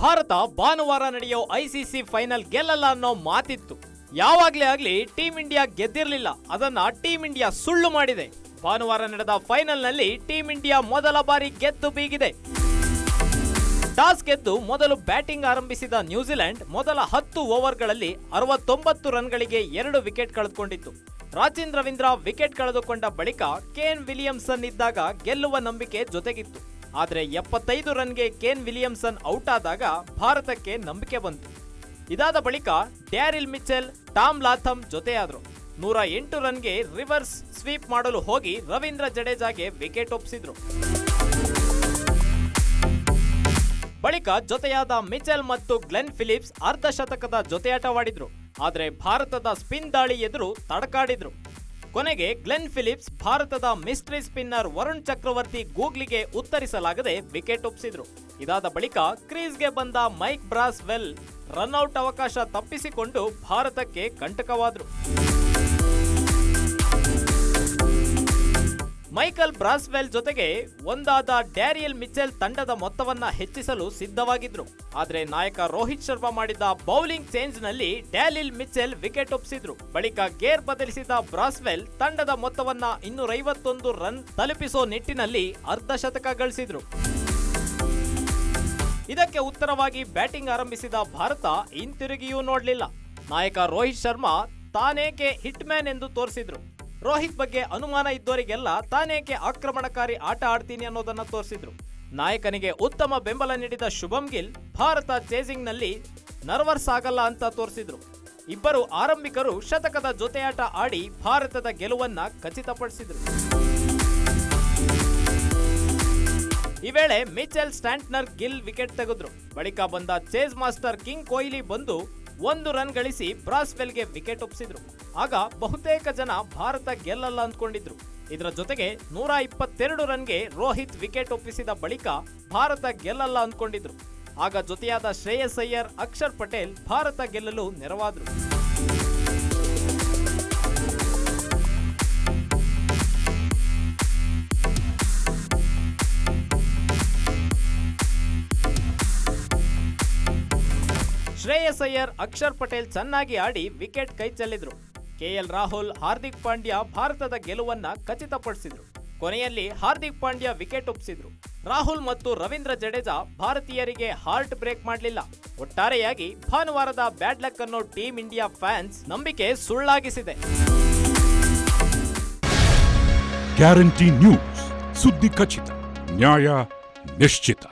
ಭಾರತ ಭಾನುವಾರ ನಡೆಯೋ ICC final ಗೆಲ್ಲಲ್ಲ ಅನ್ನೋ ಮಾತಿತ್ತು. ಯಾವಾಗಲೇ ಆಗಲಿ ಟೀಂ ಇಂಡಿಯಾ ಗೆದ್ದಿರಲಿಲ್ಲ. ಅದನ್ನ ಟೀಂ ಇಂಡಿಯಾ ಸುಳ್ಳು ಮಾಡಿದೆ. ಭಾನುವಾರ ನಡೆದ ಫೈನಲ್ನಲ್ಲಿ ಟೀಂ ಇಂಡಿಯಾ ಮೊದಲ ಬಾರಿ ಗೆದ್ದು ಬೀಗಿದೆ. ಟಾಸ್ ಗೆದ್ದು ಮೊದಲು ಬ್ಯಾಟಿಂಗ್ ಆರಂಭಿಸಿದ ನ್ಯೂಜಿಲೆಂಡ್ ಮೊದಲ ಹತ್ತು ಓವರ್ಗಳಲ್ಲಿ ಅರವತ್ತೊಂಬತ್ತು ರನ್ಗಳಿಗೆ ಎರಡು ವಿಕೆಟ್ ಕಳೆದುಕೊಂಡಿತ್ತು. ರವೀಂದ್ರ ವಿಕೆಟ್ ಕಳೆದುಕೊಂಡ ಬಳಿಕ ಕೇನ್ ವಿಲಿಯಮ್ಸನ್ ಇದ್ದಾಗ ಗೆಲ್ಲುವ ನಂಬಿಕೆ ಜೊತೆಗಿತ್ತು. ಆದರೆ ಎಪ್ಪತ್ತೈದು ರನ್ಗೆ ಕೇನ್ ವಿಲಿಯಮ್ಸನ್ ಔಟ್ ಆದಾಗ ಭಾರತಕ್ಕೆ ನಂಬಿಕೆ ಬಂತು. ಇದಾದ ಬಳಿಕ ಡ್ಯಾರಿಲ್ ಮಿಚೆಲ್, ಟಾಮ್ ಲಾಥಮ್ ಜೊತೆಯಾದರು. ನೂರ ಎಂಟು ರನ್ಗೆ ರಿವರ್ಸ್ ಸ್ವೀಪ್ ಮಾಡಲು ಹೋಗಿ ರವೀಂದ್ರ ಜಡೇಜಾಗೆ ವಿಕೆಟ್ ಒಪ್ಪಿಸಿದ್ರು ಬಳಿಕ ಜೊತೆಯಾದ ಮಿಚೆಲ್ ಮತ್ತು ಗ್ಲೆನ್ ಫಿಲಿಪ್ಸ್ ಅರ್ಧ ಶತಕದ ಜೊತೆಯಾಟವಾಡಿದ್ರು. ಆದರೆ ಭಾರತದ ಸ್ಪಿನ್ ದಾಳಿ ಎದುರು ತಡಕಾಡಿದ್ರು. ಕೊನೆಗೆ ಗ್ಲೆನ್ ಫಿಲಿಪ್ಸ್ ಭಾರತದ ಮಿಸ್ಟ್ರಿ ಸ್ಪಿನ್ನರ್ ವರುಣ್ ಚಕ್ರವರ್ತಿ ಗೂಗ್ಲಿಗೆ ಉತ್ತರಿಸಲಾಗದೆ ವಿಕೆಟ್ ಒಪ್ಪಿಸಿದ್ರು ಇದಾದ ಬಳಿಕ ಕ್ರೀಸ್ಗೆ ಬಂದ ಮೈಕ್ ಬ್ರಾಸ್ ವೆಲ್ ರನ್ಔಟ್ ಅವಕಾಶ ತಪ್ಪಿಸಿಕೊಂಡು ಭಾರತಕ್ಕೆ ಕಂಟಕವಾದ್ರು. ಮೈಕಲ್ ಬ್ರಾಸ್ವೆಲ್ ಜೊತೆಗೆ ಒಂದಾದ ಡ್ಯಾರಿಯಲ್ ಮಿಚೆಲ್ ತಂಡದ ಮೊತ್ತವನ್ನ ಹೆಚ್ಚಿಸಲು ಸಿದ್ಧವಾಗಿದ್ರು. ಆದರೆ ನಾಯಕ ರೋಹಿತ್ ಶರ್ಮಾ ಮಾಡಿದ ಬೌಲಿಂಗ್ ಚೇಂಜ್ನಲ್ಲಿ ಡ್ಯಾಲಿಲ್ ಮಿಚೆಲ್ ವಿಕೆಟ್ ಒಪ್ಪಿಸಿದ್ರು ಬಳಿಕ ಗೇರ್ ಬದಲಿಸಿದ ಬ್ರಾಸ್ವೆಲ್ ತಂಡದ ಮೊತ್ತವನ್ನ ಇನ್ನೂರೈವತ್ತೊಂದು ರನ್ ತಲುಪಿಸೋ ನಿಟ್ಟಿನಲ್ಲಿ ಅರ್ಧ ಶತಕ ಗಳಿಸಿದ್ರು. ಇದಕ್ಕೆ ಉತ್ತರವಾಗಿ ಬ್ಯಾಟಿಂಗ್ ಆರಂಭಿಸಿದ ಭಾರತ ಹಿಂತಿರುಗಿಯೂ ನೋಡಲಿಲ್ಲ. ನಾಯಕ ರೋಹಿತ್ ಶರ್ಮಾ ತಾನೇಕೆ ಹಿಟ್ಮ್ಯಾನ್ ಎಂದು ತೋರಿಸಿದ್ರು. ರೋಹಿತ್ ಬಗ್ಗೆ ಅನುಮಾನ ಇದ್ದವರಿಗೆಲ್ಲ ತಾನೇಕೆ ಆಕ್ರಮಣಕಾರಿ ಆಟ ಆಡ್ತೀನಿ ಅನ್ನೋದನ್ನ ತೋರಿಸಿದ್ರು. ನಾಯಕನಿಗೆ ಉತ್ತಮ ಬೆಂಬಲ ನೀಡಿದ ಶುಭಂ ಗಿಲ್ ಭಾರತ ಚೇಸಿಂಗ್ನಲ್ಲಿ ನರ್ವರ್ಸ್ ಆಗಲ್ಲ ಅಂತ ತೋರಿಸಿದ್ರು. ಇಬ್ಬರು ಆರಂಭಿಕರು ಶತಕದ ಜೊತೆಯಾಟ ಆಡಿ ಭಾರತದ ಗೆಲುವನ್ನ ಖಚಿತಪಡಿಸಿದ್ರು. ಈ ವೇಳೆ ಮಿಚೆಲ್ ಸ್ಟ್ಯಾಂಟ್ನರ್ ಗಿಲ್ ವಿಕೆಟ್ ತೆಗೆದ್ರು. ಬಳಿಕ ಬಂದ ಚೇಸ್ ಮಾಸ್ಟರ್ ಕಿಂಗ್ ಕೊಹ್ಲಿ ಬಂದು ಒಂದು ರನ್ ಗಳಿಸಿ ಬ್ರಾಸ್ವೆಲ್ಗೆ ವಿಕೆಟ್ ಒಪ್ಪಿಸಿದ್ರು. ಆಗ ಬಹುತೇಕ ಜನ ಭಾರತ ಗೆಲ್ಲಲ್ಲ ಅಂದ್ಕೊಂಡಿದ್ರು. ಇದರ ಜೊತೆಗೆ ನೂರ ಇಪ್ಪತ್ತೆರಡು ರನ್ಗೆ ರೋಹಿತ್ ವಿಕೆಟ್ ಒಪ್ಪಿಸಿದ ಬಳಿಕ ಭಾರತ ಗೆಲ್ಲಲ್ಲ ಅಂದ್ಕೊಂಡಿದ್ರು. ಆಗ ಜೊತೆಯಾದ ಶ್ರೇಯಸ್ ಅಯ್ಯರ್, ಅಕ್ಷರ್ ಪಟೇಲ್ ಭಾರತ ಗೆಲ್ಲಲು ನೆರವಾದರು. ಶ್ರೇಯಸ್ ಅಯ್ಯರ್, ಅಕ್ಷರ್ ಪಟೇಲ್ ಚೆನ್ನಾಗಿ ಆಡಿ ವಿಕೆಟ್ ಕೈ ಚೆಲ್ಲಿದ್ರು. ಕೆಎಲ್ ರಾಹುಲ್, ಹಾರ್ದಿಕ್ ಪಾಂಡ್ಯ ಭಾರತದ ಗೆಲುವನ್ನ ಖಚಿತಪಡಿಸಿದ್ರು. ಕೊನೆಯಲ್ಲಿ ಹಾರ್ದಿಕ್ ಪಾಂಡ್ಯ ವಿಕೆಟ್ ಒಪ್ಪಿಸಿದ್ರು ರಾಹುಲ್ ಮತ್ತು ರವೀಂದ್ರ ಜಡೇಜಾ ಭಾರತೀಯರಿಗೆ ಹಾರ್ಟ್ ಬ್ರೇಕ್ ಮಾಡಲಿಲ್ಲ. ಒಟ್ಟಾರೆಯಾಗಿ ಭಾನುವಾರದ ಬ್ಯಾಡ್ ಲಕ್ ಅನ್ನೋ ಟೀಂ ಇಂಡಿಯಾ ಫ್ಯಾನ್ಸ್ ನಂಬಿಕೆ ಸುಳ್ಳಾಗಿಸಿದೆ. ಗ್ಯಾರಂಟಿ ನ್ಯೂಸ್ ಸುದ್ದಿ ಖಚಿತ, ನ್ಯಾಯ ನಿಶ್ಚಿತ.